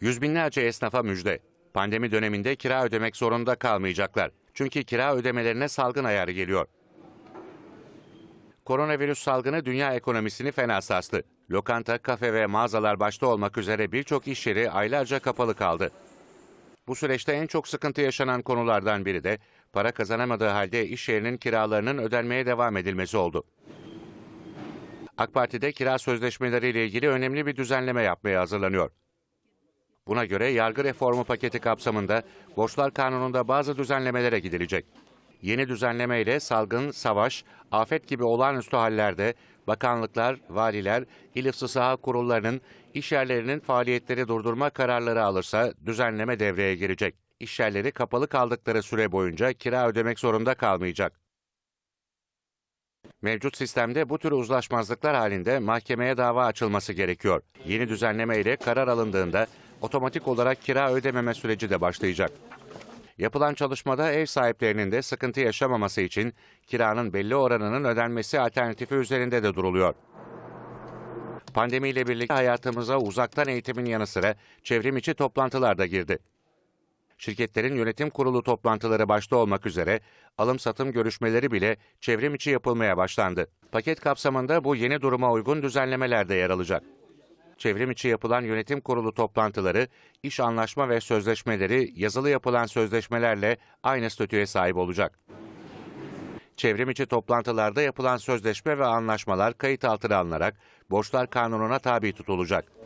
Yüz binlerce esnafa müjde. Pandemi döneminde kira ödemek zorunda kalmayacaklar. Çünkü kira ödemelerine salgın ayarı geliyor. Koronavirüs salgını dünya ekonomisini fena sarstı. Lokanta, kafe ve mağazalar başta olmak üzere birçok iş yeri aylarca kapalı kaldı. Bu süreçte en çok sıkıntı yaşanan konulardan biri de para kazanamadığı halde iş yerinin kiralarının ödenmeye devam edilmesi oldu. AK Parti'de kira sözleşmeleriyle ilgili önemli bir düzenleme yapmaya hazırlanıyor. Buna göre yargı reformu paketi kapsamında borçlar kanununda bazı düzenlemelere gidilecek. Yeni düzenleme ile salgın, savaş, afet gibi olağanüstü hallerde bakanlıklar, valiler, il ifsı saha kurullarının iş yerlerinin faaliyetleri durdurma kararları alırsa düzenleme devreye girecek. İş yerleri kapalı kaldıkları süre boyunca kira ödemek zorunda kalmayacak. Mevcut sistemde bu tür uzlaşmazlıklar halinde mahkemeye dava açılması gerekiyor. Yeni düzenleme ile karar alındığında otomatik olarak kira ödememe süreci de başlayacak. Yapılan çalışmada ev sahiplerinin de sıkıntı yaşamaması için kiranın belli oranının ödenmesi alternatifi üzerinde de duruluyor. Pandemiyle birlikte hayatımıza uzaktan eğitimin yanı sıra çevrim içi toplantılar da girdi. Şirketlerin yönetim kurulu toplantıları başta olmak üzere alım-satım görüşmeleri bile çevrim içi yapılmaya başlandı. Paket kapsamında bu yeni duruma uygun düzenlemeler de yer alacak. Çevrim içi yapılan yönetim kurulu toplantıları, iş anlaşma ve sözleşmeleri yazılı yapılan sözleşmelerle aynı statüye sahip olacak. Çevrim içi toplantılarda yapılan sözleşme ve anlaşmalar kayıt altına alınarak borçlar kanununa tabi tutulacak.